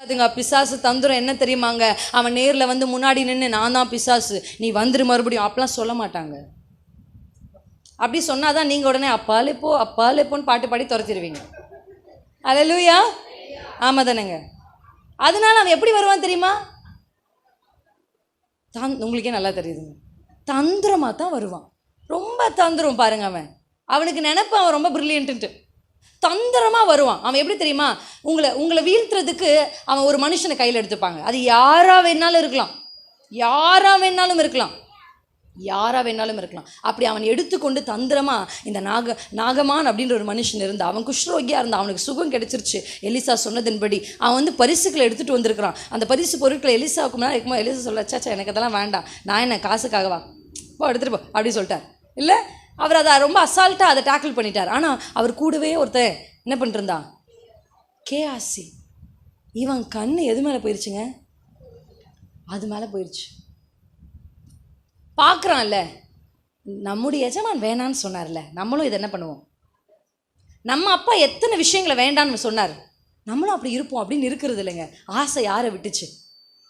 அதுங்க பிசாசு தந்துரும். என்ன தெரியுமாங்க? அவன் நேரில் வந்து முன்னாடி நின்று நான் தான் பிசாசு. நீ வந்துரு மறுபடியும். அப்பெல்லாம் சொல்ல மாட்டாங்க. அப்படி சொன்னாதான் நீங்கள் உடனே அப்பாலே போ அப்பாலே போன்னு பாட்டு பாடி துரத்திடுவீங்க அலலூயா ஆமாம் தானேங்க அதனால அவன் எப்படி வருவான் தெரியுமா? தந் உங்களுக்கே நல்லா தெரியுதுங்க. தந்திரமாக தான் வருவான். ரொம்ப தந்திரம் பாருங்க அவன். அவனுக்கு நினப்பான் அவன் ரொம்ப ப்ரில்லியன்ட்டு தந்திரமாக வருவான். அவன் எப்படி தெரியுமா? உங்களை உங்களை வீழ்த்துறதுக்கு அவன் ஒரு மனுஷனை கையில் எடுத்துப்பாங்க. அது யாராக வேணாலும் இருக்கலாம். யாராக வேணாலும் இருக்கலாம். யாராக வேணாலும் இருக்கலாம். அப்படி அவன் எடுத்துக்கொண்டு தந்திரமா இந்த நாக நாகமான் அப்படின்ற ஒரு மனுஷன் இருந்தால் அவன் குஷ்ரோகியாக இருந்தான் அவனுக்கு சுகம் கிடைச்சிருச்சு. எலிசா சொன்னதின்படி அவன் வந்து பரிசுகளை எடுத்துகிட்டு வந்திருக்கிறான். அந்த பரிசு பொருட்களை எலிசாவுக்கு முன்னாடி இருக்கும்போது எலிசா சொல்ல சாச்சா எனக்கு அதெல்லாம் வேண்டாம். நான் என்ன காசுக்காகவா? போ எடுத்துகிட்டு போ அப்படி சொல்லிட்டார். இல்லை? அவர் அதை ரொம்ப அசால்ட்டாக அதை டேக்கிள் பண்ணிட்டார். ஆனால் அவர் கூடவே ஒருத்தன் என்ன பண்ணிட்டுருந்தான்? கேஆசி இவன் கண் எது மேலே போயிடுச்சுங்க அது மேலே போயிடுச்சு பார்க்குறான்ல. நம்முடைய எஜமான் வேணான்னு சொன்னார்ல. நம்மளும் இதை என்ன பண்ணுவோம்? நம்ம அப்பா எத்தனை விஷயங்களை வேண்டான்னு சொன்னார். நம்மளும் அப்படி இருப்போம் அப்படின்னு இருக்கிறது இல்லைங்க. ஆசை யாரை விட்டுச்சு?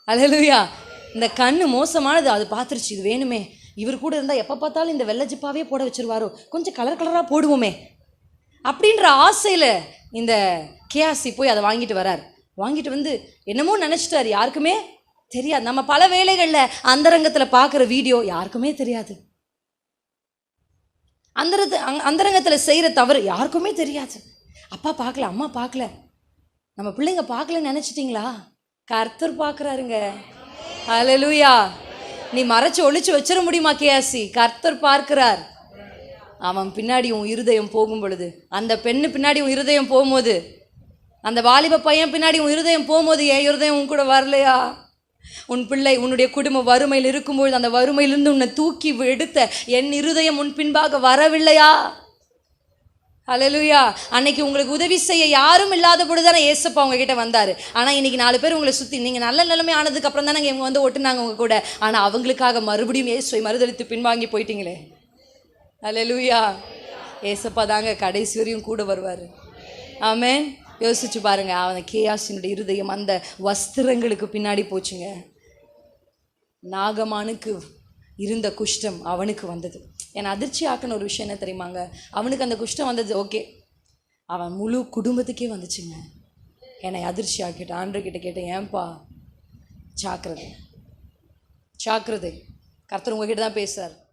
அலலுயா இந்த கண் மோசமானது அது பார்த்துருச்சு. இது வேணுமே. இவர் கூட இருந்தால் எப்போ பார்த்தாலும் இந்த வெள்ளை போட வச்சிருவாரோ. கொஞ்சம் கலர் கலராக போடுவோமே. அப்படின்ற ஆசையில் இந்த கேஆர்சி போய் அதை வாங்கிட்டு வரார். வாங்கிட்டு வந்து என்னமோ நினச்சிட்டாரு. யாருக்குமே தெரியாது. நம்ம பல வேலைகளில் அந்தரங்கத்தில் பார்க்குற வீடியோ யாருக்குமே தெரியாது. அந்தரத்து அங் அந்தரங்கத்தில் செய்கிற தவறு யாருக்குமே தெரியாது. அப்பா பார்க்கல அம்மா பார்க்கல. நம்ம பிள்ளைங்க பார்க்கலன்னு நினச்சிட்டிங்களா? கர்த்தர் பார்க்குறாருங்க. ஹalleluya நீ மறைச்சு ஒழிச்சு வச்சிட முடியுமா கேஆசி கர்த்தர் பார்க்கிறார். அவன் பின்னாடி உன் இருதயம் போகும் பொழுது அந்த பெண்ணு பின்னாடி உன் இருதயம் போகும்போது அந்த வாலிப பையன் பின்னாடி உன் இருதயம் போகும்போது என் இருதயம் உன் கூட வரலையா? உன் பிள்ளை உன்னுடைய குடும்பம் வறுமையில் இருக்கும்பொழுது அந்த வறுமையிலிருந்து உன்னை தூக்கி எடுத்த என் இருதயம் உன் பின்பாக வரவில்லையா? அலலுயா அன்னைக்கு உங்களுக்கு உதவி செய்ய யாரும் இல்லாத பொழுது தானே ஏசப்பா உங்ககிட்ட வந்தார். ஆனால் இன்னைக்கு நாலு பேர் உங்களை சுற்றி நீங்கள் நல்ல நிலைமை ஆனதுக்கு அப்புறம் தானே இவங்க வந்து ஒட்டுனாங்க உங்க கூட. ஆனால் அவங்களுக்காக மறுபடியும் ஏசுவை மறுதளித்து பின்வாங்கி போயிட்டீங்களே. அலலுயா ஏசப்பா தாங்க கடைசி வரையும் கூட வருவார். ஆமேன் யோசிச்சு பாருங்க. அவன் கேயாசினுடைய இருதயம் அந்த வஸ்திரங்களுக்கு பின்னாடி போச்சுங்க. நாகமானுக்கு இருந்த குஷ்டம் அவனுக்கு வந்தது. என்னை அதிர்ச்சி ஆக்கின ஒரு விஷயம் என்ன தெரியுமாங்க? அவனுக்கு அந்த குஷ்டம் வந்தது ஓகே. அவன் முழு குடும்பத்துக்கே வந்துச்சுங்க. என்னை அதிர்ச்சி ஆக்கிட்டான் ஆண்டர்கிட்ட கேட்டேன் ஏன்பா ஜாக்கிரதை ஜாக்கிரதை கர்த்தர் உங்ககிட்ட தான் பேசுகிறார்